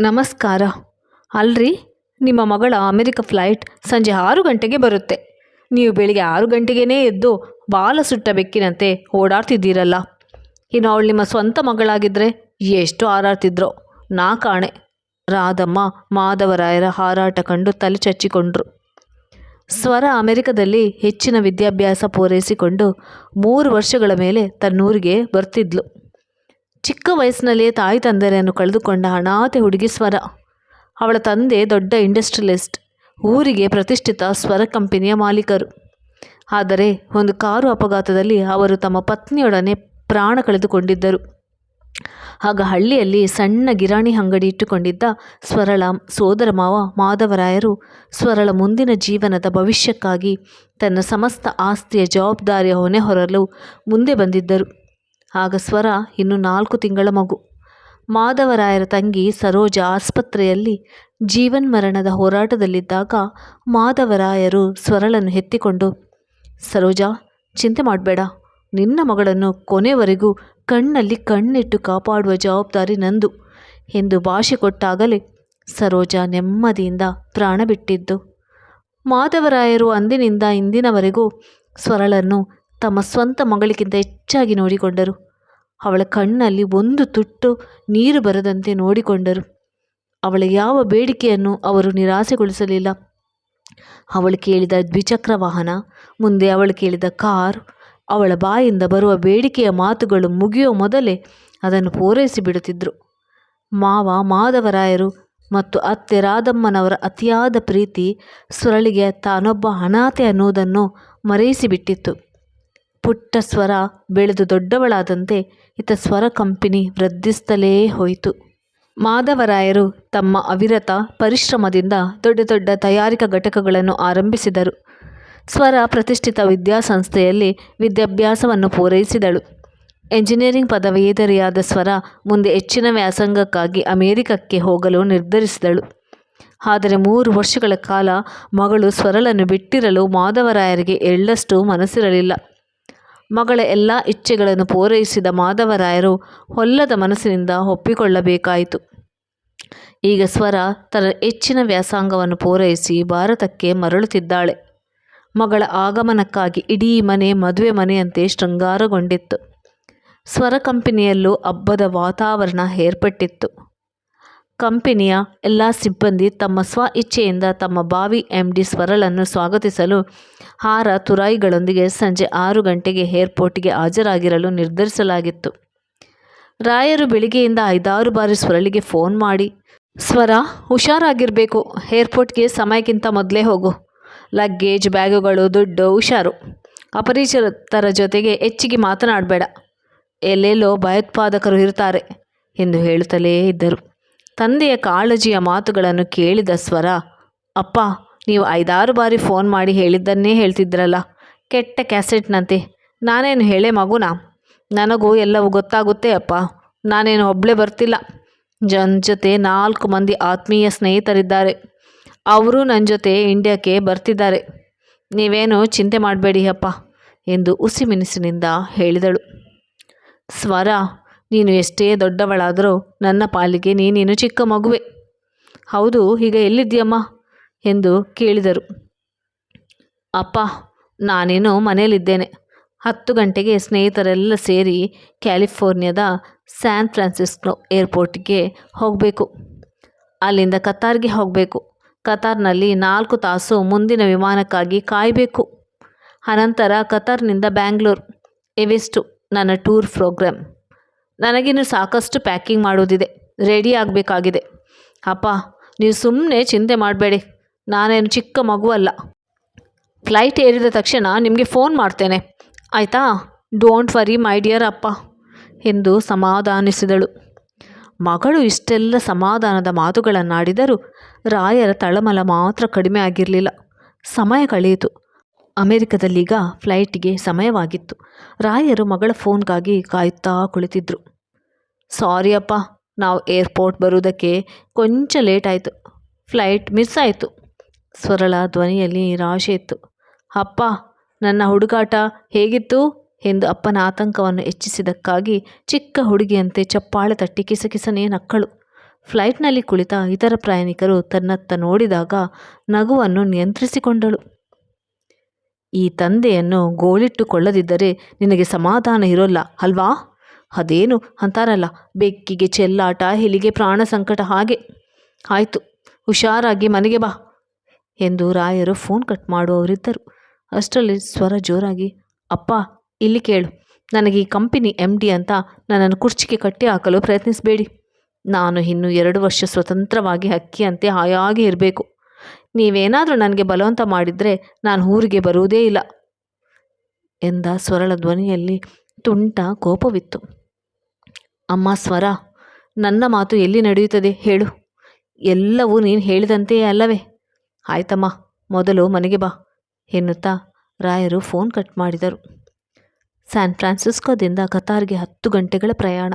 ನಮಸ್ಕಾರ. ಅಲ್ರಿ, ನಿಮ್ಮ ಮಗಳ ಅಮೆರಿಕ ಫ್ಲೈಟ್ ಸಂಜೆ ಆರು ಗಂಟೆಗೆ ಬರುತ್ತೆ. ನೀವು ಬೆಳಿಗ್ಗೆ ಆರು ಗಂಟೆಗೇ ಎದ್ದು ಬಾಲ ಸುಟ್ಟ ಬೆಕ್ಕಿನಂತೆ ಓಡಾಡ್ತಿದ್ದೀರಲ್ಲ. ಇನ್ನು ಅವಳು ನಿಮ್ಮ ಸ್ವಂತ ಮಗಳಾಗಿದ್ದರೆ ಎಷ್ಟು ಹಾರಾಡ್ತಿದ್ರು. ನಾ ಕಾಣೆ. ರಾಧಮ್ಮ, ಮಾಧವರಾಯರ ಹಾರಾಟ ಕಂಡು ತಲೆ ಚಚ್ಚಿಕೊಂಡ್ರು. ಸ್ವರ ಅಮೆರಿಕದಲ್ಲಿ ಹೆಚ್ಚಿನ ವಿದ್ಯಾಭ್ಯಾಸ ಪೂರೈಸಿಕೊಂಡು ಮೂರು ವರ್ಷಗಳ ಮೇಲೆ ತನ್ನೂರಿಗೆ ಬರ್ತಿದ್ಲು. ಚಿಕ್ಕ ವಯಸ್ಸಿನಲ್ಲೇ ತಾಯಿ ತಂದೆಯನ್ನು ಕಳೆದುಕೊಂಡ ಅನಾಥೆ ಹುಡುಗಿ ಸ್ವರ. ಅವಳ ತಂದೆ ದೊಡ್ಡ ಇಂಡಸ್ಟ್ರಿಯಲಿಸ್ಟ್, ಊರಿಗೆ ಪ್ರತಿಷ್ಠಿತ ಸ್ವರ ಕಂಪನಿಯ ಮಾಲೀಕರು. ಆದರೆ ಒಂದು ಕಾರು ಅಪಘಾತದಲ್ಲಿ ಅವರು ತಮ್ಮ ಪತ್ನಿಯೊಡನೆ ಪ್ರಾಣ ಕಳೆದುಕೊಂಡಿದ್ದರು. ಆಗ ಹಳ್ಳಿಯಲ್ಲಿ ಸಣ್ಣ ಗಿರಾಣಿ ಅಂಗಡಿ ಇಟ್ಟುಕೊಂಡಿದ್ದ ಸ್ವರಳ, ಸೋದರ ಮಾವ ಮಾಧವರಾಯರು ಸ್ವರಳ ಮುಂದಿನ ಜೀವನದ ಭವಿಷ್ಯಕ್ಕಾಗಿ ತನ್ನ ಸಮಸ್ತ ಆಸ್ತಿಯ ಜವಾಬ್ದಾರಿಯ ಹೊಣೆ ಹೊರಲು ಮುಂದೆ ಬಂದಿದ್ದರು. ಆಗ ಸ್ವರ ಇನ್ನು ನಾಲ್ಕು ತಿಂಗಳ ಮಗು. ಮಾಧವರಾಯರ ತಂಗಿ ಸರೋಜ ಆಸ್ಪತ್ರೆಯಲ್ಲಿ ಜೀವನ್ಮರಣದ ಹೋರಾಟದಲ್ಲಿದ್ದಾಗ ಮಾಧವರಾಯರು ಸ್ವರಳನ್ನು ಎತ್ತಿಕೊಂಡು, ಸರೋಜ, ಚಿಂತೆ ಮಾಡಬೇಡ. ನಿನ್ನ ಮಗಳನ್ನು ಕೊನೆವರೆಗೂ ಕಣ್ಣಲ್ಲಿ ಕಣ್ಣಿಟ್ಟು ಕಾಪಾಡುವ ಜವಾಬ್ದಾರಿ ನಂದು ಎಂದು ಭಾಷೆ ಕೊಟ್ಟಾಗಲೇ ಸರೋಜಾ ನೆಮ್ಮದಿಯಿಂದ ಪ್ರಾಣ ಬಿಟ್ಟಿದ್ದು. ಮಾಧವರಾಯರು ಅಂದಿನಿಂದ ಇಂದಿನವರೆಗೂ ಸ್ವರಳನ್ನು ತಮ್ಮ ಸ್ವಂತ ಮಗಳಿಗಿಂತ ಹೆಚ್ಚಾಗಿ ನೋಡಿಕೊಂಡರು. ಅವಳ ಕಣ್ಣಲ್ಲಿ ಒಂದು ತುಟ್ಟು ನೀರು ಬರದಂತೆ ನೋಡಿಕೊಂಡರು. ಅವಳ ಯಾವ ಬೇಡಿಕೆಯನ್ನು ಅವರು ನಿರಾಸೆಗೊಳಿಸಲಿಲ್ಲ. ಅವಳು ಕೇಳಿದ ದ್ವಿಚಕ್ರ ವಾಹನ, ಮುಂದೆ ಅವಳು ಕೇಳಿದ ಕಾರ್, ಅವಳ ಬಾಯಿಂದ ಬರುವ ಬೇಡಿಕೆಯ ಮಾತುಗಳು ಮುಗಿಯೋ ಮೊದಲೇ ಅದನ್ನು ಪೂರೈಸಿ ಬಿಡುತ್ತಿದ್ದರು ಮಾವ ಮಾಧವರಾಯರು ಮತ್ತು ಅತ್ತೆ ರಾಧಮ್ಮನವರ ಅತಿಯಾದ ಪ್ರೀತಿ ಸುರಳಿಗೆ ತಾನೊಬ್ಬ ಅನಾಥೆ ಅನ್ನೋದನ್ನು ಮರೆಯಿಸಿಬಿಟ್ಟಿತ್ತು. ಪುಟ್ಟ ಸ್ವರ ಬೆಳೆದು ದೊಡ್ಡವಳಾದಂತೆ ಇತ ಸ್ವರ ಕಂಪನಿ ವೃದ್ಧಿಸುತ್ತಲೇ ಹೋಯಿತು. ಮಾಧವರಾಯರು ತಮ್ಮ ಅವಿರತ ಪರಿಶ್ರಮದಿಂದ ದೊಡ್ಡ ದೊಡ್ಡ ತಯಾರಿಕಾ ಘಟಕಗಳನ್ನು ಆರಂಭಿಸಿದರು. ಸ್ವರ ಪ್ರತಿಷ್ಠಿತ ವಿದ್ಯಾಸಂಸ್ಥೆಯಲ್ಲಿ ವಿದ್ಯಾಭ್ಯಾಸವನ್ನು ಪೂರೈಸಿದಳು. ಎಂಜಿನಿಯರಿಂಗ್ ಪದವೀಧರಿಯಾದ ಸ್ವರ ಮುಂದೆ ಹೆಚ್ಚಿನ ವ್ಯಾಸಂಗಕ್ಕಾಗಿ ಅಮೆರಿಕಕ್ಕೆ ಹೋಗಲು ನಿರ್ಧರಿಸಿದಳು. ಆದರೆ ಮೂರು ವರ್ಷಗಳ ಕಾಲ ಮಗಳು ಸ್ವರಳನ್ನು ಬಿಟ್ಟಿರಲು ಮಾಧವರಾಯರಿಗೆ ಎಳ್ಳಷ್ಟು ಮನಸ್ಸಿರಲಿಲ್ಲ. ಮಗಳ ಎಲ್ಲ ಇಚ್ಛೆಗಳನ್ನು ಪೂರೈಸಿದ ಮಾಧವರಾಯರು ಹೊಲ್ಲದ ಮನಸ್ಸಿನಿಂದ ಒಪ್ಪಿಕೊಳ್ಳಬೇಕಾಯಿತು. ಈಗ ಸ್ವರ ತನ್ನ ಹೆಚ್ಚಿನ ವ್ಯಾಸಂಗವನ್ನು ಪೂರೈಸಿ ಭಾರತಕ್ಕೆ ಮರಳುತ್ತಿದ್ದಾಳೆ. ಮಗಳ ಆಗಮನಕ್ಕಾಗಿ ಇಡೀ ಮನೆ ಮದುವೆ ಮನೆಯಂತೆ ಶೃಂಗಾರಗೊಂಡಿತ್ತು. ಸ್ವರ ಕಂಪನಿಯಲ್ಲೂ ಹಬ್ಬದ ವಾತಾವರಣ ಏರ್ಪಟ್ಟಿತ್ತು. ಕಂಪನಿಯ ಎಲ್ಲ ಸಿಬ್ಬಂದಿ ತಮ್ಮ ಸ್ವ ಇಚ್ಛೆಯಿಂದ ತಮ್ಮ ಬಾವಿ ಎಂ ಡಿ ಸ್ವರಳನ್ನು ಸ್ವಾಗತಿಸಲು ಹಾರ ತುರಾಯಿಗಳೊಂದಿಗೆ ಸಂಜೆ ಆರು ಗಂಟೆಗೆ ಏರ್ಪೋರ್ಟ್ಗೆ ಹಾಜರಾಗಿರಲು ನಿರ್ಧರಿಸಲಾಗಿತ್ತು. ರಾಯರು ಬೆಳಿಗ್ಗೆಯಿಂದ ಐದಾರು ಬಾರಿ ಸ್ವರಳಿಗೆ ಫೋನ್ ಮಾಡಿ, ಸ್ವರ, ಹುಷಾರಾಗಿರಬೇಕು. ಏರ್ಪೋರ್ಟ್ಗೆ ಸಮಯಕ್ಕಿಂತ ಮೊದಲೇ ಹೋಗು. ಲಗ್ಗೇಜ್ ಬ್ಯಾಗುಗಳು, ದುಡ್ಡು, ಹುಷಾರು. ಅಪರಿಚಿತರ ಜೊತೆಗೆ ಹೆಚ್ಚಿಗೆ ಮಾತನಾಡಬೇಡ. ಎಲ್ಲೆಲ್ಲೋ ಭಯೋತ್ಪಾದಕರು ಇರ್ತಾರೆ ಎಂದು ಹೇಳುತ್ತಲೇ ಇದ್ದರು. ತಂದೆಯ ಕಾಳಜಿಯ ಮಾತುಗಳನ್ನು ಕೇಳಿದ ಸ್ವರ, ಅಪ್ಪ, ನೀವು ಐದಾರು ಬಾರಿ ಫೋನ್ ಮಾಡಿ ಹೇಳಿದ್ದನ್ನೇ ಹೇಳ್ತಿದ್ರಲ್ಲ, ಕೆಟ್ಟ ಕ್ಯಾಸೆಟ್ನಂತೆ. ನಾನೇನು ಹೇಳೇ ಮಗುನಾ? ನನಗೂ ಎಲ್ಲವೂ ಗೊತ್ತಾಗುತ್ತೆ ಅಪ್ಪ. ನಾನೇನು ಒಬ್ಬಳೇ ಬರ್ತಿಲ್ಲ. ಜನ ಜೊತೆ ನಾಲ್ಕು ಮಂದಿ ಆತ್ಮೀಯ ಸ್ನೇಹಿತರಿದ್ದಾರೆ. ಅವರು ನನ್ನ ಜೊತೆ ಇಂಡಿಯಾಕ್ಕೆ ಬರ್ತಿದ್ದಾರೆ. ನೀವೇನು ಚಿಂತೆ ಮಾಡಬೇಡಿ ಅಪ್ಪ, ಎಂದು ಉಸಿಮಿನಿಸಿನಿಂದ ಹೇಳಿದಳು. ಸ್ವರ ನೀನು ಎಷ್ಟೇ ದೊಡ್ಡವಳಾದರೂ ನನ್ನ ಪಾಲಿಗೆ ನೀನೇನು ಚಿಕ್ಕ ಮಗುವೆ? ಹೌದು ಈಗ ಎಲ್ಲಿದ್ದೀಯಮ್ಮ? ಎಂದು ಕೇಳಿದರು. ಅಪ್ಪ, ನಾನೇನು ಮನೆಯಲ್ಲಿದ್ದೇನೆ. ಹತ್ತು ಗಂಟೆಗೆ ಸ್ನೇಹಿತರೆಲ್ಲ ಸೇರಿ ಕ್ಯಾಲಿಫೋರ್ನಿಯಾದ ಸ್ಯಾನ್ ಫ್ರಾನ್ಸಿಸ್ಕೋ ಏರ್ಪೋರ್ಟ್ಗೆ ಹೋಗಬೇಕು. ಅಲ್ಲಿಂದ ಕತಾರ್ಗೆ ಹೋಗಬೇಕು. ಕತಾರ್ನಲ್ಲಿ ನಾಲ್ಕು ತಾಸು ಮುಂದಿನ ವಿಮಾನಕ್ಕಾಗಿ ಕಾಯಬೇಕು. ಅನಂತರ ಕತಾರ್ನಿಂದ ಬ್ಯಾಂಗ್ಳೂರ್. ಎವೆಸ್ಟು ನನ್ನ ಟೂರ್ ಪ್ರೋಗ್ರಾಮ್. ನನಗಿನ್ನು ಸಾಕಷ್ಟು ಪ್ಯಾಕಿಂಗ್ ಮಾಡೋದಿದೆ. ರೆಡಿ ಆಗಬೇಕಾಗಿದೆ. ಅಪ್ಪ, ನೀವು ಸುಮ್ಮನೆ ಚಿಂತೆ ಮಾಡಬೇಡಿ. ನಾನೇನು ಚಿಕ್ಕ ಮಗುವಲ್ಲ ಫ್ಲೈಟ್ ಏರಿದ ತಕ್ಷಣ ನಿಮಗೆ ಫೋನ್ ಮಾಡ್ತೇನೆ. ಆಯಿತಾ? ಡೋಂಟ್ ವರಿ, ಮೈ ಡಿಯರ್ ಅಪ್ಪ ಎಂದು ಸಮಾಧಾನಿಸಿದಳು. ಮಗಳು ಇಷ್ಟೆಲ್ಲ ಸಮಾಧಾನದ ಮಾತುಗಳನ್ನಾಡಿದರೂ ರಾಯರ ತಳಮಲ ಮಾತ್ರ ಕಡಿಮೆ ಆಗಿರಲಿಲ್ಲ. ಸಮಯ ಕಳೆಯಿತು. ಅಮೆರಿಕದಲ್ಲೀಗ ಫ್ಲೈಟ್ಗೆ ಸಮಯವಾಗಿತ್ತು. ರಾಯರು ಮಗಳ ಫೋನ್ಗಾಗಿ ಕಾಯುತ್ತಾ ಕುಳಿತಿದ್ರು. ಸಾರಿ ಅಪ್ಪ, ನಾವು ಏರ್ಪೋರ್ಟ್ ಬರೋದಕ್ಕೆ ಕೊಂಚ ಲೇಟ್ ಆಯಿತು. ಫ್ಲೈಟ್ ಮಿಸ್ ಆಯಿತು. ಸ್ವರಳ ಧ್ವನಿಯಲ್ಲಿ ನಿರಾಶೆ ಇತ್ತು. ಅಪ್ಪ, ನನ್ನ ಹುಡುಗಾಟ ಹೇಗಿತ್ತು? ಎಂದು ಅಪ್ಪನ ಆತಂಕವನ್ನು ಹೆಚ್ಚಿಸಿದ್ದಕ್ಕಾಗಿ ಚಿಕ್ಕ ಹುಡುಗಿಯಂತೆ ಚಪ್ಪಾಳೆ ತಟ್ಟಿ ಕಿಸಕಿಸನೇ ನಕ್ಕಳು. ಫ್ಲೈಟ್ನಲ್ಲಿ ಕುಳಿತ ಇತರ ಪ್ರಯಾಣಿಕರು ತನ್ನತ್ತ ನೋಡಿದಾಗ ನಗುವನ್ನು ನಿಯಂತ್ರಿಸಿಕೊಂಡಳು. ಈ ತಂದೆಯನ್ನು ಗೋಳಿಟ್ಟುಕೊಳ್ಳದಿದ್ದರೆ ನಿನಗೆ ಸಮಾಧಾನ ಇರೋಲ್ಲ, ಅಲ್ವಾ? ಅದೇನು ಅಂತಾರಲ್ಲ ಬೆಕ್ಕಿಗೆ ಚೆಲ್ಲಾಟ ಹೆಲಿಗೆ ಪ್ರಾಣ ಸಂಕಟ, ಹಾಗೆ. ಆಯಿತು, ಹುಷಾರಾಗಿ ಮನೆಗೆ ಬಾ ಎಂದು ರಾಯರು ಫೋನ್ ಕಟ್ ಮಾಡುವವರಿದ್ದರು. ಅಷ್ಟರಲ್ಲಿ ಸ್ವರ ಜೋರಾಗಿ, ಅಪ್ಪ, ಇಲ್ಲಿ ಕೇಳು, ನನಗೆ ಈ ಕಂಪನಿ ಎಂ ಡಿ ಅಂತ ನನ್ನನ್ನು ಕುರ್ಚಿಗೆ ಕಟ್ಟಿ ಹಾಕಲು ಪ್ರಯತ್ನಿಸಬೇಡಿ. ನಾನು ಇನ್ನೂ ಎರಡು ವರ್ಷ ಸ್ವತಂತ್ರವಾಗಿ ಹಕ್ಕಿಯಂತೆ ಹಾಯಾಗಿ ಇರಬೇಕು. ನೀವೇನಾದರೂ ನನಗೆ ಬಲವಂತ ಮಾಡಿದರೆ ನಾನು ಊರಿಗೆ ಬರುವುದೇ ಇಲ್ಲ ಎಂದ ಸ್ವರಳ ಧ್ವನಿಯಲ್ಲಿ ತುಂಟ ಕೋಪವಿತ್ತು. ಅಮ್ಮ ಸ್ವರ, ನನ್ನ ಮಾತು ಎಲ್ಲಿ ನಡೆಯುತ್ತದೆ ಹೇಳು. ಎಲ್ಲವೂ ನೀನು ಹೇಳಿದಂತೆಯೇ ಅಲ್ಲವೇ? ಆಯ್ತಮ್ಮ, ಮೊದಲು ಮನೆಗೆ ಬಾ ಎನ್ನುತ್ತಾ ರಾಯರು ಫೋನ್ ಕಟ್ ಮಾಡಿದರು. ಸ್ಯಾನ್ ಫ್ರಾನ್ಸಿಸ್ಕೋದಿಂದ ಕತಾರ್ಗೆ ಹತ್ತು ಗಂಟೆಗಳ ಪ್ರಯಾಣ.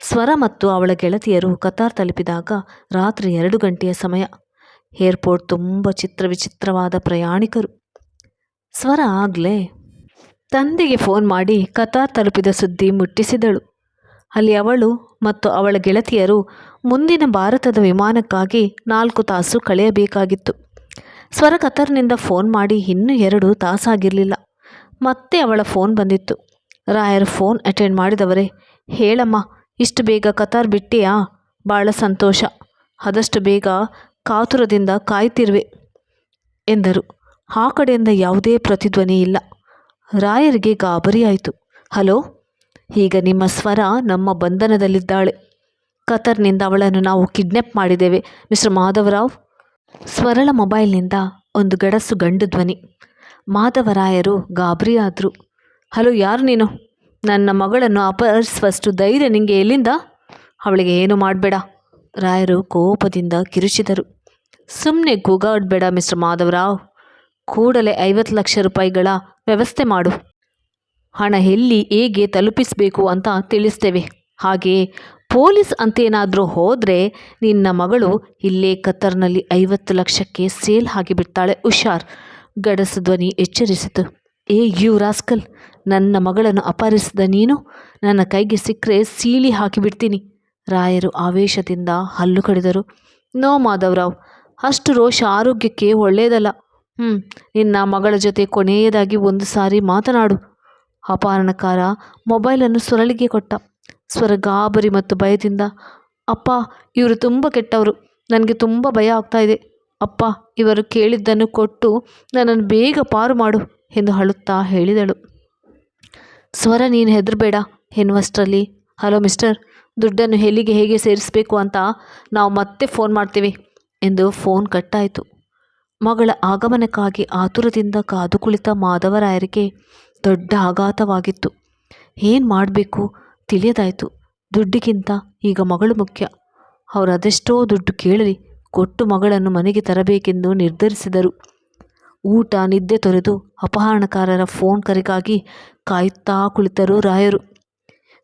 ಸ್ವರ ಮತ್ತು ಅವಳ ಗೆಳತಿಯರು ಕತಾರ್ ತಲುಪಿದಾಗ ರಾತ್ರಿ ಎರಡು ಗಂಟೆಯ ಸಮಯ. ಏರ್ಪೋರ್ಟ್ ತುಂಬ ಚಿತ್ರ ವಿಚಿತ್ರವಾದ ಪ್ರಯಾಣಿಕರು. ಸ್ವರ ಆಗಲೇ ತಂದೆಗೆ ಫೋನ್ ಮಾಡಿ ಕತಾರ್ ತಲುಪಿದ ಸುದ್ದಿ ಮುಟ್ಟಿಸಿದಳು. ಅಲ್ಲಿ ಅವಳು ಮತ್ತು ಅವಳ ಗೆಳತಿಯರು ಮುಂದಿನ ಭಾರತದ ವಿಮಾನಕ್ಕಾಗಿ ನಾಲ್ಕು ತಾಸು ಕಳೆಯಬೇಕಾಗಿತ್ತು. ಸ್ವರ ಕತರ್ನಿಂದ ಫೋನ್ ಮಾಡಿ ಇನ್ನೂ ಎರಡು ತಾಸಾಗಿರಲಿಲ್ಲ. ಮತ್ತೆ ಅವಳ ಫೋನ್ ಬಂದಿತ್ತು. ರಾಯರ್ ಫೋನ್ ಅಟೆಂಡ್ ಮಾಡಿದವರೇ, ಹೇಳಮ್ಮ, ಇಷ್ಟು ಬೇಗ ಕತಾರ್ ಬಿಟ್ಟಿಯಾ? ಭಾಳ ಸಂತೋಷ. ಆದಷ್ಟು ಬೇಗ ಕಾತುರದಿಂದ ಕಾಯ್ತಿರುವೆ ಎಂದರು. ಆ ಕಡೆಯಿಂದ ಯಾವುದೇ ಪ್ರತಿಧ್ವನಿ ಇಲ್ಲ. ರಾಯರಿಗೆ ಗಾಬರಿಯಾಯಿತು. ಹಲೋ ಈಗ ನಿಮ್ಮ ಸ್ವರ ನಮ್ಮ ಬಂಧನದಲ್ಲಿದ್ದಾಳೆ. ಕತರ್ನಿಂದ ಅವಳನ್ನು ನಾವು ಕಿಡ್ನ್ಯಾಪ್ ಮಾಡಿದ್ದೇವೆ. ಮಿಸ್ಟರ್ ಮಾಧವರಾವ್, ಸ್ವರಳ ಮೊಬೈಲ್ನಿಂದ ಒಂದು ಗಡಸು ಗಂಡು ಧ್ವನಿ. ಮಾಧವರಾಯರು ಗಾಬರಿಯಾದರು ಹಲೋ, ಯಾರು ನೀನು? ನನ್ನ ಮಗಳನ್ನು ಅಪಹರಿಸುವಷ್ಟು ಧೈರ್ಯ ನಿಂಗೆ ಎಲ್ಲಿಂದ? ಅವಳಿಗೆ ಏನು ಮಾಡಬೇಡ. ರಾಯರು ಕೋಪದಿಂದ ಕಿರುಚಿದರು. ಸುಮ್ಮನೆ ಕೂಗಾಡ್ಬೇಡ ಮಿಸ್ಟರ್ ಮಾಧವರಾವ್. ಕೂಡಲೇ ಐವತ್ತು ಲಕ್ಷ ರೂಪಾಯಿಗಳ ವ್ಯವಸ್ಥೆ ಮಾಡು. ಹಣ ಎಲ್ಲಿ ಹೇಗೆ ತಲುಪಿಸಬೇಕು ಅಂತ ತಿಳಿಸ್ತೇವೆ. ಹಾಗೆ ಪೊಲೀಸ್ ಅಂತೇನಾದರೂ ಹೋದರೆ ನಿನ್ನ ಮಗಳು ಇಲ್ಲೇ ಕತ್ತರ್ನಲ್ಲಿ ಐವತ್ತು ಲಕ್ಷಕ್ಕೆ ಸೇಲ್ ಆಗಿಬಿಡ್ತಾಳೆ ಹುಷಾರ್. ಗಡಸು ಧ್ವನಿ ಎಚ್ಚರಿಸಿತು. ಏ ಯು ರಾಸ್ಕಲ್, ನನ್ನ ಮಗಳನ್ನು ಅಪಹರಿಸಿದ ನೀನು? ನನ್ನ ಕೈಗೆ ಸಿಕ್ಕರೆ ಸೀಳಿ ಹಾಕಿಬಿಡ್ತೀನಿ. ರಾಯರು ಆವೇಶದಿಂದ ಹಲ್ಲು ಕಡಿದರು. ನೋ ಮಾಧವರಾವ್, ಅಷ್ಟು ರೋಷ ಆರೋಗ್ಯಕ್ಕೆ ಒಳ್ಳೆಯದಲ್ಲ ಹ್ಞೂ ನಿನ್ನ ಮಗಳ ಜೊತೆ ಕೊನೆಯದಾಗಿ ಒಂದು ಸಾರಿ ಮಾತನಾಡು. ಅಪಹರಣಕಾರ ಮೊಬೈಲನ್ನು ಸ್ವರಳಿಗೆ ಕೊಟ್ಟ. ಸ್ವರ ಗಾಬರಿ ಮತ್ತು ಭಯದಿಂದ, ಅಪ್ಪ, ಇವರು ತುಂಬ ಕೆಟ್ಟವರು, ನನಗೆ ತುಂಬ ಭಯ ಆಗ್ತಾ ಇದೆ. ಅಪ್ಪ, ಇವರು ಕೇಳಿದ್ದನ್ನು ಕೊಟ್ಟು ನನ್ನನ್ನು ಬೇಗ ಪಾರು ಮಾಡು ಎಂದು ಅಳುತ್ತಾ ಹೇಳಿದಳು. ಸ್ವರ, ನೀನು ಹೆದರಬೇಡ ಎನ್ನುವಷ್ಟರಲ್ಲಿ, ಹಲೋ ಮಿಸ್ಟರ್, ದುಡ್ಡನ್ನು ಎಲ್ಲಿಗೆ ಹೇಗೆ ಸೇರಿಸಬೇಕು ಅಂತ ನಾವು ಮತ್ತೆ ಫೋನ್ ಮಾಡ್ತೀವಿ ಎಂದು ಫೋನ್ ಕಟ್ಟಾಯಿತು. ಮಗಳ ಆಗಮನಕ್ಕಾಗಿ ಆತುರದಿಂದ ಕಾದು ಕುಳಿತ ಮಾಧವರಾಯರಿಗೆ ದೊಡ್ಡ ಆಘಾತವಾಗಿತ್ತು. ಏನು ಮಾಡಬೇಕು? ತಿಳಿಯದಾಯಿತು. ದುಡ್ಡಿಗಿಂತ ಈಗ ಮಗಳು ಮುಖ್ಯ. ಅವರು ಅದೆಷ್ಟೋ ದುಡ್ಡು ಕೇಳಲಿ, ಕೊಟ್ಟು ಮಗಳನ್ನು ಮನೆಗೆ ತರಬೇಕೆಂದು ನಿರ್ಧರಿಸಿದರು. ಊಟ, ನಿದ್ದೆ ತೊರೆದು ಅಪಹರಣಕಾರರ ಫೋನ್ ಕರೆಗಾಗಿ ಕಾಯುತ್ತಾ ಕುಳಿತರು ರಾಯರು.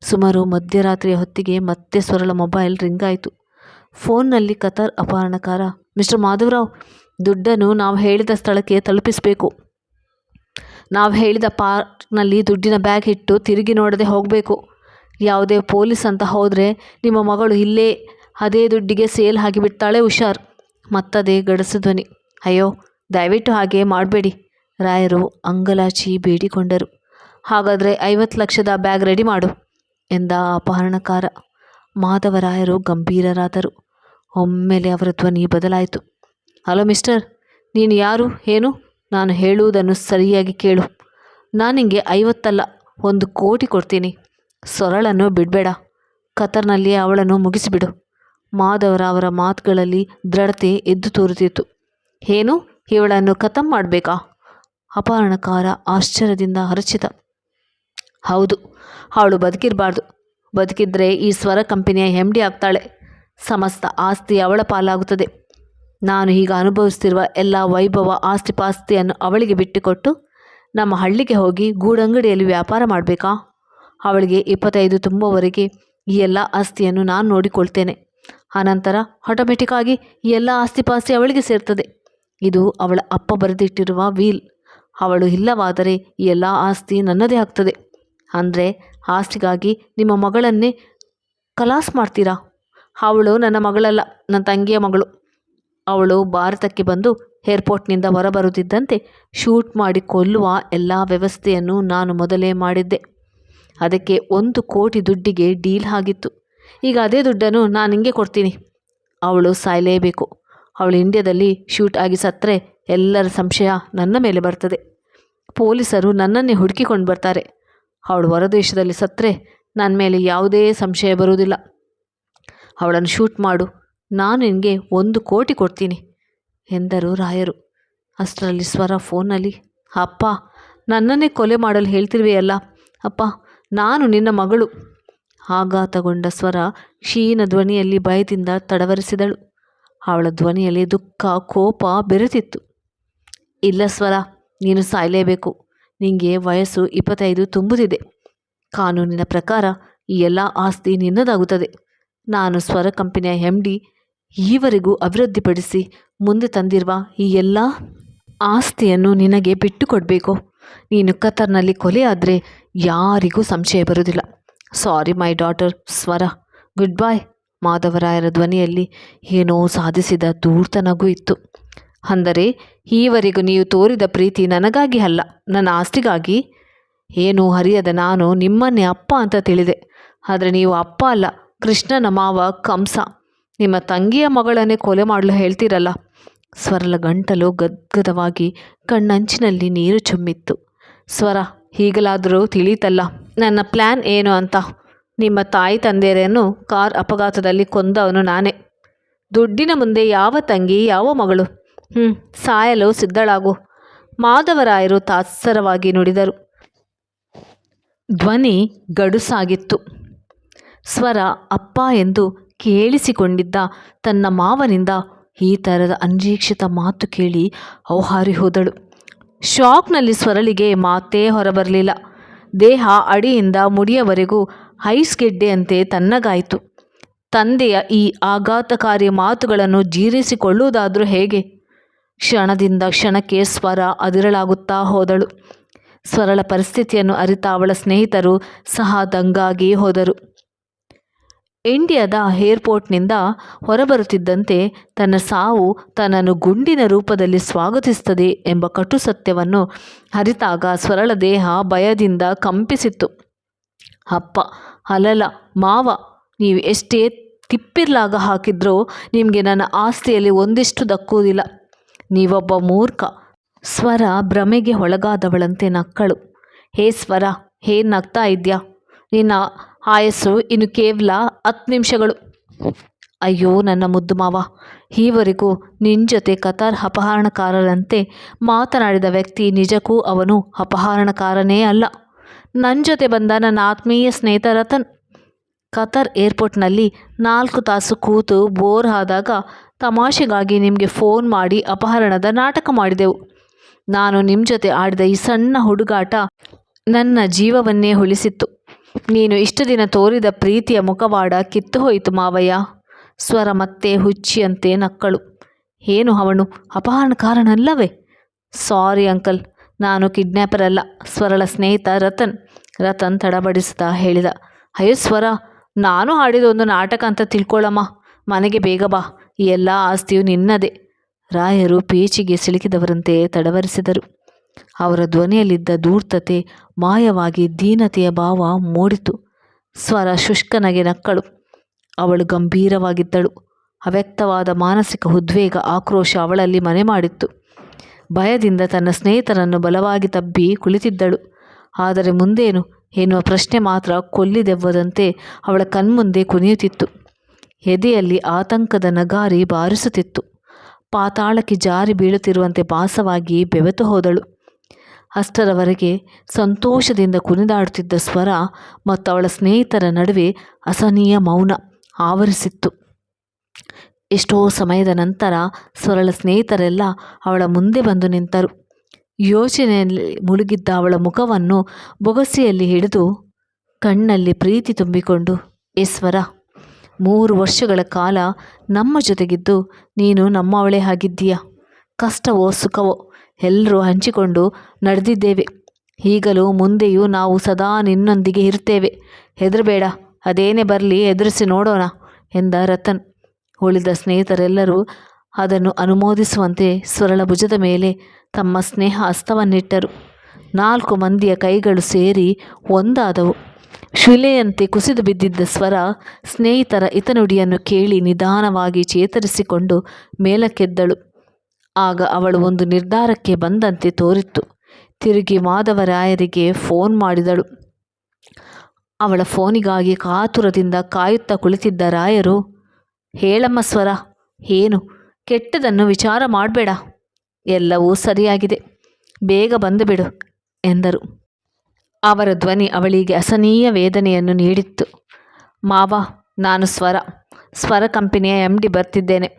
ಸುಮಾರು ಮಧ್ಯರಾತ್ರಿಯ ಹೊತ್ತಿಗೆ ಮತ್ತೆ ಸ್ವರಳ ಮೊಬೈಲ್ ರಿಂಗ್ ಆಯಿತು. ಫೋನ್ನಲ್ಲಿ ಕತರ್ ಅಪಹರಣಕಾರ, ಮಿಸ್ಟರ್ ಮಾಧವರಾವ್, ದುಡ್ಡನ್ನು ನಾವು ಹೇಳಿದ ಸ್ಥಳಕ್ಕೆ ತಲುಪಿಸಬೇಕು. ನಾವು ಹೇಳಿದ ಪಾರ್ಕ್ನಲ್ಲಿ ದುಡ್ಡಿನ ಬ್ಯಾಗ್ ಇಟ್ಟು ತಿರುಗಿ ನೋಡದೆ ಹೋಗಬೇಕು. ಯಾವುದೇ ಪೊಲೀಸ್ ಅಂತ ಹೋದರೆ ನಿಮ್ಮ ಮಗಳು ಇಲ್ಲೇ ಅದೇ ದುಡ್ಡಿಗೆ ಸೇಲ್ ಆಗಿಬಿಡ್ತಾಳೆ ಹುಷಾರ್. ಮತ್ತದೇ ಗಡಸು ಧ್ವನಿ. ಅಯ್ಯೋ, ದಯವಿಟ್ಟು ಹಾಗೆ ಮಾಡಬೇಡಿ. ರಾಯರು ಅಂಗಲಾಚಿ ಬೇಡಿಕೊಂಡರು. ಹಾಗಾದರೆ ಐವತ್ತು ಲಕ್ಷದ ಬ್ಯಾಗ್ ರೆಡಿ ಮಾಡು ಎಂದ ಅಪಹರಣಕಾರ. ಮಾಧವರಾಯರು ಗಂಭೀರರಾದರು. ಒಮ್ಮೆಲೆ ಅವರ ಧ್ವನಿ ಬದಲಾಯಿತು. ಹಲೋ ಮಿಸ್ಟರ್, ನೀನು ಯಾರು? ಏನು? ನಾನು ಹೇಳುವುದನ್ನು ಸರಿಯಾಗಿ ಕೇಳು. ನಾನು ಐವತ್ತಲ್ಲ, ಒಂದು ಕೋಟಿ ಕೊಡ್ತೀನಿ. ಸೊರಳನ್ನು ಬಿಡಬೇಡ. ಕತರ್ನಲ್ಲಿ ಅವಳನ್ನು ಮುಗಿಸಿಬಿಡು. ಮಾಧವರ ಅವರ ಮಾತುಗಳಲ್ಲಿ ದೃಢತೆ ಎದ್ದು ತೋರುತ್ತಿತ್ತು. ಏನು? ಇವಳನ್ನು ಖತಮ್ ಮಾಡಬೇಕಾ? ಅಪಹರಣಕಾರ ಆಶ್ಚರ್ಯದಿಂದ ಹರಚಿತ ಹೌದು, ಅವಳು ಬದುಕಿರಬಾರ್ದು. ಬದುಕಿದ್ರೆ ಈ ಸ್ವರ ಕಂಪನಿಯ ಡಿ ಆಗ್ತಾಳೆ. ಸಮಸ್ತ ಆಸ್ತಿ ಅವಳ ಪಾಲಾಗುತ್ತದೆ. ನಾನು ಈಗ ಅನುಭವಿಸ್ತಿರುವ ಎಲ್ಲ ವೈಭವ ಆಸ್ತಿಪಾಸ್ತಿಯನ್ನು ಅವಳಿಗೆ ಬಿಟ್ಟುಕೊಟ್ಟು ನಮ್ಮ ಹಳ್ಳಿಗೆ ಹೋಗಿ ಗೂಡಂಗಡಿಯಲ್ಲಿ ವ್ಯಾಪಾರ ಮಾಡಬೇಕಾ? ಅವಳಿಗೆ ಇಪ್ಪತ್ತೈದು ತುಂಬುವವರೆಗೆ ಈ ಎಲ್ಲ ಆಸ್ತಿಯನ್ನು ನಾನು ನೋಡಿಕೊಳ್ತೇನೆ. ಆನಂತರ ಆಟೋಮೆಟಿಕ್ಕಾಗಿ ಈ ಎಲ್ಲ ಆಸ್ತಿಪಾಸ್ತಿ ಅವಳಿಗೆ ಸೇರ್ತದೆ. ಇದು ಅವಳ ಅಪ್ಪ ಬರೆದಿಟ್ಟಿರುವ ವೀಲ್. ಅವಳು ಇಲ್ಲವಾದರೆ ಈ ಎಲ್ಲ ಆಸ್ತಿ ನನ್ನದೇ ಆಗ್ತದೆ. ಅಂದರೆ ಆಸ್ತಿಗಾಗಿ ನಿಮ್ಮ ಮಗಳನ್ನೇ ಕಲಾಸ್ ಮಾಡ್ತೀರಾ? ಅವಳು ನನ್ನ ಮಗಳಲ್ಲ, ನನ್ನ ತಂಗಿಯ ಮಗಳು. ಅವಳು ಭಾರತಕ್ಕೆ ಬಂದು ಏರ್ಪೋರ್ಟ್ನಿಂದ ಹೊರಬರುತ್ತಿದ್ದಂತೆ ಶೂಟ್ ಮಾಡಿ ಕೊಲ್ಲುವ ಎಲ್ಲ ವ್ಯವಸ್ಥೆಯನ್ನು ನಾನು ಮೊದಲೇ ಮಾಡಿದ್ದೆ. ಅದಕ್ಕೆ ಒಂದು ಕೋಟಿ ದುಡ್ಡಿಗೆ ಡೀಲ್ ಆಗಿತ್ತು. ಈಗ ಅದೇ ದುಡ್ಡನ್ನು ನಾನು ಹಿಂಗೆ ಕೊಡ್ತೀನಿ. ಅವಳು ಸಾಯಲೇಬೇಕು. ಅವಳು ಇಂಡ್ಯಾದಲ್ಲಿ ಶೂಟ್ ಆಗಿ ಸತ್ತರೆ ಎಲ್ಲರ ಸಂಶಯ ನನ್ನ ಮೇಲೆ ಬರ್ತದೆ. ಪೊಲೀಸರು ನನ್ನನ್ನೇ ಹುಡುಕಿಕೊಂಡು ಬರ್ತಾರೆ. ಅವಳು ಹೊರದೇಶದಲ್ಲಿ ಸತ್ತರೆ ನನ್ನ ಮೇಲೆ ಯಾವುದೇ ಸಂಶಯ ಬರುವುದಿಲ್ಲ. ಅವಳನ್ನು ಶೂಟ್ ಮಾಡು. ನಾನು ನಿನಗೆ ಒಂದು ಕೋಟಿ ಕೊಡ್ತೀನಿ, ಎಂದರು ರಾಯರು. ಅಷ್ಟರಲ್ಲಿ ಸ್ವರ ಫೋನಲ್ಲಿ ಅಪ್ಪ, ನನ್ನನ್ನೇ ಕೊಲೆ ಮಾಡಲು ಹೇಳ್ತಿರುವೆಯಲ್ಲ, ಅಪ್ಪ, ನಾನು ನಿನ್ನ ಮಗಳು. ಆಘಾತಗೊಂಡ ಸ್ವರ ಕ್ಷೀಣ ಧ್ವನಿಯಲ್ಲಿ ಭಯದಿಂದ ತಡವರಿಸಿದಳು. ಅವಳ ಧ್ವನಿಯಲ್ಲಿ ದುಃಖ, ಕೋಪ ಬೆರೆತಿತ್ತು. ಇಲ್ಲ ಸ್ವರ, ನೀನು ಸಾಯಲೇಬೇಕು. ನಿನಗೆ ವಯಸ್ಸು ಇಪ್ಪತ್ತೈದು ತುಂಬುತ್ತಿದೆ. ಕಾನೂನಿನ ಪ್ರಕಾರ ಈ ಎಲ್ಲ ಆಸ್ತಿ ನಿನ್ನದಾಗುತ್ತದೆ. ನಾನು ಸ್ವರ ಕಂಪನಿಯ ಎಂ ಡಿ ಈವರೆಗೂ ಅಭಿವೃದ್ಧಿಪಡಿಸಿ ಮುಂದೆ ತಂದಿರುವ ಈ ಎಲ್ಲ ಆಸ್ತಿಯನ್ನು ನಿನಗೆ ಬಿಟ್ಟು ಕೊಡಬೇಕು ನೀನು ಕತರ್ನಲ್ಲಿ ಕೊಲೆಯಾದರೆ ಯಾರಿಗೂ ಸಂಶಯ ಬರುವುದಿಲ್ಲ. ಸಾರಿ, ಮೈ ಡಾಟರ್ ಸ್ವರ. ಗುಡ್ ಬಾಯ್ ಮಾಧವರಾಯರ ಧ್ವನಿಯಲ್ಲಿ ಏನೋ ಸಾಧಿಸಿದ ದೂರ್ತನಗೂ ನಗು ಇತ್ತು. ಅಂದರೆ, ಈವರೆಗೂ ನೀವು ತೋರಿದ ಪ್ರೀತಿ ನನಗಾಗಿ ಅಲ್ಲ, ನನ್ನ ಆಸ್ತಿಗಾಗಿ. ಏನು ಹರಿಯದ ನಾನು ನಿಮ್ಮನ್ನೇ ಅಪ್ಪ ಅಂತ ತಿಳಿದೆ. ಆದರೆ ನೀವು ಅಪ್ಪ ಅಲ್ಲ, ಕೃಷ್ಣನ ಮಾವ ಕಂಸ. ನಿಮ್ಮ ತಂಗಿಯ ಮಗಳನ್ನೇ ಕೊಲೆ ಮಾಡಲು ಹೇಳ್ತೀರಲ್ಲ? ಸ್ವರಲ ಗಂಟಲು ಗದ್ಗದವಾಗಿ ಕಣ್ಣಂಚಿನಲ್ಲಿ ನೀರು ಚುಮ್ಮಿತ್ತು. ಸ್ವರ, ಹೀಗಲಾದರೂ ತಿಳೀತಲ್ಲ, ನನ್ನ ಪ್ಲ್ಯಾನ್ ಏನು ಅಂತ? ನಿಮ್ಮ ತಾಯಿ ತಂದೆಯರನ್ನು ಕಾರ್ ಅಪಘಾತದಲ್ಲಿ ಕೊಂದವನು ನಾನೇ. ದುಡ್ಡಿನ ಮುಂದೆ ಯಾವ ತಂಗಿ, ಯಾವ ಮಗಳು? ಹ್ಞೂ ಸಾಯಲು ಸಿದ್ಧಳಾಗು. ಮಾಧವರಾಯರು ತಾತ್ಸರವಾಗಿ ನುಡಿದರು. ಧ್ವನಿ ಗಡುಸಾಗಿತ್ತು. ಸ್ವರ, ಅಪ್ಪ ಎಂದು ಕೇಳಿಸಿಕೊಂಡಿದ್ದ ತನ್ನ ಮಾವನಿಂದ ಈ ಥರದ ಅನಿರೀಕ್ಷಿತ ಮಾತು ಕೇಳಿ ಔಹಾರಿ ಹೋದಳು. ಶಾಕ್ನಲ್ಲಿ ಸ್ವರಳಿಗೆ ಮಾತೇ ಹೊರಬರಲಿಲ್ಲ. ದೇಹ ಅಡಿಯಿಂದ ಮುಡಿಯವರೆಗೂ ಐಸ್ ಗೆಡ್ಡೆಯಂತೆ ತನ್ನಗಾಯಿತು ತಂದೆಯ ಈ ಆಘಾತಕಾರಿ ಮಾತುಗಳನ್ನು ಜೀರ್ಣಿಸಿಕೊಳ್ಳುವುದಾದರೂ ಹೇಗೆ? ಕ್ಷಣದಿಂದ ಕ್ಷಣಕ್ಕೆ ಸ್ವರ ಅದಿರಲಾಗುತ್ತಾ ಹೋದಳು. ಸ್ವರಳ ಪರಿಸ್ಥಿತಿಯನ್ನು ಅರಿತ ಅವಳ ಸ್ನೇಹಿತರು ಸಹ ದಂಗಾಗಿ ಹೋದರು. ಇಂಡಿಯಾದ ಏರ್ಪೋರ್ಟ್ನಿಂದ ಹೊರಬರುತ್ತಿದ್ದಂತೆ ತನ್ನ ಸಾವು ತನ್ನನ್ನು ಗುಂಡಿನ ರೂಪದಲ್ಲಿ ಸ್ವಾಗತಿಸುತ್ತದೆ ಎಂಬ ಕಟು ಸತ್ಯವನ್ನು ಅರಿತಾಗ ಸ್ವರಳ ದೇಹ ಭಯದಿಂದ ಕಂಪಿಸಿತ್ತು. ಅಪ್ಪ ಅಲಲ ಮಾವ, ನೀವು ಎಷ್ಟೇ ತಿಪ್ಪಿರ್ಲಾಗ ಹಾಕಿದ್ರೂ ನಿಮಗೆ ನನ್ನ ಆಸ್ತಿಯಲ್ಲಿ ಒಂದಿಷ್ಟು ದಕ್ಕುವುದಿಲ್ಲ. ನೀವೊಬ್ಬ ಮೂರ್ಖ. ಸ್ವರ ಭ್ರಮೆಗೆ ಒಳಗಾದವಳಂತೆ ನಕ್ಕಳು. ಹೇ ಸ್ವರ, ಹೇ ನಗ್ತಾ ಇದೆಯಾ? ನಿನ್ನ ಆಯಸ್ಸು ಇನ್ನು ಕೇವಲ ಹತ್ತು ನಿಮಿಷಗಳು. ಅಯ್ಯೋ ನನ್ನ ಮುದ್ದು ಮಾವ, ಈವರೆಗೂ ನಿನ್ನ ಜೊತೆ ಕತಾರ್ ಅಪಹರಣಕಾರರಂತೆ ಮಾತನಾಡಿದ ವ್ಯಕ್ತಿ ನಿಜಕ್ಕೂ ಅವನು ಅಪಹರಣಕಾರನೇ ಅಲ್ಲ. ನನ್ನ ಜೊತೆ ಬಂದ ನನ್ನ ಆತ್ಮೀಯ ಸ್ನೇಹಿತ ರತನ್. ಕತಾರ್ ಏರ್ಪೋರ್ಟ್ನಲ್ಲಿ ನಾಲ್ಕು ತಾಸು ಕೂತು ಬೋರ್ ಆದಾಗ ತಮಾಷೆಗಾಗಿ ನಿಮಗೆ ಫೋನ್ ಮಾಡಿ ಅಪಹರಣದ ನಾಟಕ ಮಾಡಿದೆವು. ನಾನು ನಿಮ್ಮ ಜೊತೆ ಆಡಿದ ಈ ಸಣ್ಣ ಹುಡುಗಾಟ ನನ್ನ ಜೀವವನ್ನೇ ಉಳಿಸಿತ್ತು ನೀನು ಇಷ್ಟು ದಿನ ತೋರಿದ ಪ್ರೀತಿಯ ಮುಖವಾಡ ಕಿತ್ತು ಹೋಯಿತು ಮಾವಯ್ಯ. ಸ್ವರ ಮತ್ತೆ ಹುಚ್ಚಿಯಂತೆ ನಕ್ಕಳು. ಏನು ಅವನು? ಅಪಹರಣಕಾರನಲ್ಲವೇ ಸಾರಿ ಅಂಕಲ್, ನಾನು ಕಿಡ್ನ್ಯಾಪರ್ ಅಲ್ಲ. ಸ್ವರಳ ಸ್ನೇಹಿತ ರತನ್. ರತನ್ ತಡಬಡಿಸ್ತಾ ಹೇಳಿದ. ಅಯ್ಯೋ ಸ್ವರ, ನಾನು ಆಡಿದ ಒಂದು ನಾಟಕ ಅಂತ ತಿಳ್ಕೊಳ್ಳಮ್ಮ ಮನೆಗೆ ಬೇಗ ಬಾ. ಎಲ್ಲ ಆಸ್ತಿಯು ನಿನ್ನದೇ. ರಾಯರು ಪೇಚಿಗೆ ಸಿಲುಕಿದವರಂತೆ ತಡವರಿಸಿದರು. ಅವರ ಧ್ವನಿಯಲ್ಲಿದ್ದ ಧೂರ್ತತೆ, ಮಾಯವಾಗಿ ದೀನತೆಯ ಭಾವ ಮೂಡಿತು. ಸ್ವರ ಶುಷ್ಕನಗೆ ನಕ್ಕಳು. ಅವಳು ಗಂಭೀರವಾಗಿದ್ದಳು. ಅವ್ಯಕ್ತವಾದ ಮಾನಸಿಕ ಉದ್ವೇಗ, ಆಕ್ರೋಶ ಅವಳಲ್ಲಿ ಮನೆ ಮಾಡಿತ್ತು ಭಯದಿಂದ ತನ್ನ ಸ್ನೇಹಿತರನ್ನು ಬಲವಾಗಿ ತಬ್ಬಿ ಕುಳಿತಿದ್ದಳು. ಆದರೆ ಮುಂದೇನು? ಎನ್ನುವ ಪ್ರಶ್ನೆ ಮಾತ್ರ ಕೊಲ್ಲಿದೆವ್ವದಂತೆ ಅವಳ ಕಣ್ಮುಂದೆ ಕುಣಿಯುತ್ತಿತ್ತು. ಎದೆಯಲ್ಲಿ ಆತಂಕದ ನಗಾರಿ ಬಾರಿಸುತ್ತಿತ್ತು. ಪಾತಾಳಕ್ಕೆ ಜಾರಿ ಬೀಳುತ್ತಿರುವಂತೆ ಭಾಸವಾಗಿ ಬೆವೆತು ಹೋದಳು. ಅಷ್ಟರವರೆಗೆ ಸಂತೋಷದಿಂದ ಕುಣಿದಾಡುತ್ತಿದ್ದ ಸ್ವರ ಮತ್ತು ಅವಳ ಸ್ನೇಹಿತರ ನಡುವೆ ಅಸಹನೀಯ ಮೌನ ಆವರಿಸಿತ್ತು. ಎಷ್ಟೋ ಸಮಯದ ನಂತರ ಸ್ವರಳ ಸ್ನೇಹಿತರೆಲ್ಲ ಅವಳ ಮುಂದೆ ಬಂದು ನಿಂತರು. ಯೋಚನೆಯಲ್ಲಿ ಮುಳುಗಿದ್ದ ಅವಳ ಮುಖವನ್ನು ಬೊಗಸೆಯಲ್ಲಿ ಹಿಡಿದು ಕಣ್ಣಲ್ಲಿ ಪ್ರೀತಿ ತುಂಬಿಕೊಂಡು, ಏ ಸ್ವರ, ಮೂರು ವರ್ಷಗಳ ಕಾಲ ನಮ್ಮ ಜೊತೆಗಿದ್ದು ನೀನು ನಮ್ಮವಳೇ ಆಗಿದ್ದೀಯ? ಕಷ್ಟವೋ ಸುಖವೋ? ಎಲ್ಲರೂ ಹಂಚಿಕೊಂಡು ನಡೆದಿದ್ದೇವೆ. ಈಗಲೂ ಮುಂದೆಯೂ ನಾವು ಸದಾ ನಿನ್ನೊಂದಿಗೆ ಇರ್ತೇವೆ ಹೆದರಬೇಡ, ಅದೇನೇ ಬರಲಿ ಎದುರಿಸಿ ನೋಡೋಣ ಎಂದ ರತನ್. ಉಳಿದ ಸ್ನೇಹಿತರೆಲ್ಲರೂ ಅದನ್ನು ಅನುಮೋದಿಸುವಂತೆ ಸ್ವರಳ ಭುಜದ ಮೇಲೆ ತಮ್ಮ ಸ್ನೇಹ ಹಸ್ತವನ್ನಿಟ್ಟರು. ನಾಲ್ಕು ಮಂದಿಯ ಕೈಗಳು ಸೇರಿ ಒಂದಾದವು. ಶಿಲೆಯಂತೆ ಕುಸಿದು ಬಿದ್ದಿದ್ದ ಸ್ವರ ಸ್ನೇಹಿತರ ಇತನುಡಿಯನ್ನು ಕೇಳಿ ನಿಧಾನವಾಗಿ ಚೇತರಿಸಿಕೊಂಡು ಮೇಲಕ್ಕೆದ್ದಳು. ಆಗ ಅವಳು ಒಂದು ನಿರ್ಧಾರಕ್ಕೆ ಬಂದಂತೆ ತೋರಿತ್ತು. ತಿರುಗಿ ಮಾಧವರಾಯರಿಗೆ ಫೋನ್ ಮಾಡಿದಳು. ಅವಳ ಫೋನಿಗಾಗಿ ಕಾತುರದಿಂದ ಕಾಯುತ್ತಾ ಕುಳಿತಿದ್ದ ರಾಯರು, ಹೇಳಮ್ಮ ಸ್ವರ, ಏನು? ಕೆಟ್ಟದನ್ನು ವಿಚಾರ ಮಾಡಬೇಡ. ಎಲ್ಲವೂ ಸರಿಯಾಗಿದೆ. ಬೇಗ ಬಂದುಬಿಡು ಎಂದರು. ಅವರ ಧ್ವನಿ ಅವಳಿಗೆ ಅಸನೀಯ ವೇದನೆಯನ್ನು ನೀಡಿತ್ತು. ಮಾವ, ನಾನು ಸ್ವರ. ಸ್ವರ ಕಂಪನಿಯ ಎಂ ಡಿ ಬರ್ತಿದ್ದೇನೆ.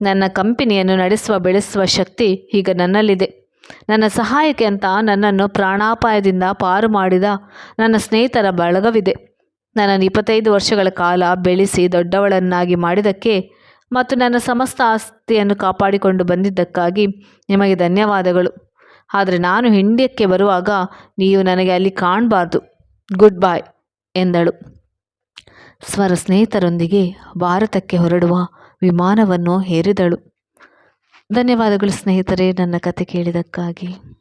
ನನ್ನ ಕಂಪನಿಯನ್ನು ನಡೆಸುವ, ಬೆಳೆಸುವ ಶಕ್ತಿ ಈಗ ನನ್ನಲ್ಲಿದೆ. ನನ್ನ ಸಹಾಯಕ್ಕೆ ಅಂತ ನನ್ನನ್ನು ಪ್ರಾಣಾಪಾಯದಿಂದ ಪಾರು ಮಾಡಿದ ನನ್ನ ಸ್ನೇಹಿತರ ಬಳಗವಿದೆ. ನನ್ನನ್ನು ಇಪ್ಪತ್ತೈದು ವರ್ಷಗಳ ಕಾಲ ಬೆಳೆಸಿ ದೊಡ್ಡವಳನ್ನಾಗಿ ಮಾಡಿದ್ದಕ್ಕೆ ಮತ್ತು ನನ್ನ ಸಮಸ್ತ ಆಸ್ತಿಯನ್ನು ಕಾಪಾಡಿಕೊಂಡು ಬಂದಿದ್ದಕ್ಕಾಗಿ ನಿಮಗೆ ಧನ್ಯವಾದಗಳು. ಆದರೆ ನಾನು ಹಿಂಡ್ಯಕ್ಕೆ ಬರುವಾಗ ನೀವು ನನಗೆ ಅಲ್ಲಿ ಕಾಣಬಾರ್ದು. ಗುಡ್ ಬಾಯ್ ಎಂದಳು. ಸ್ವರ ಸ್ನೇಹಿತರೊಂದಿಗೆ ಭಾರತಕ್ಕೆ ಹೊರಡುವ ವಿಮಾನವನ್ನು ಹೇರಿದಳು. ಧನ್ಯವಾದಗಳು ಸ್ನೇಹಿತರೆ ನನ್ನ ಕತೆ ಕೇಳಿದ್ದಕ್ಕಾಗಿ.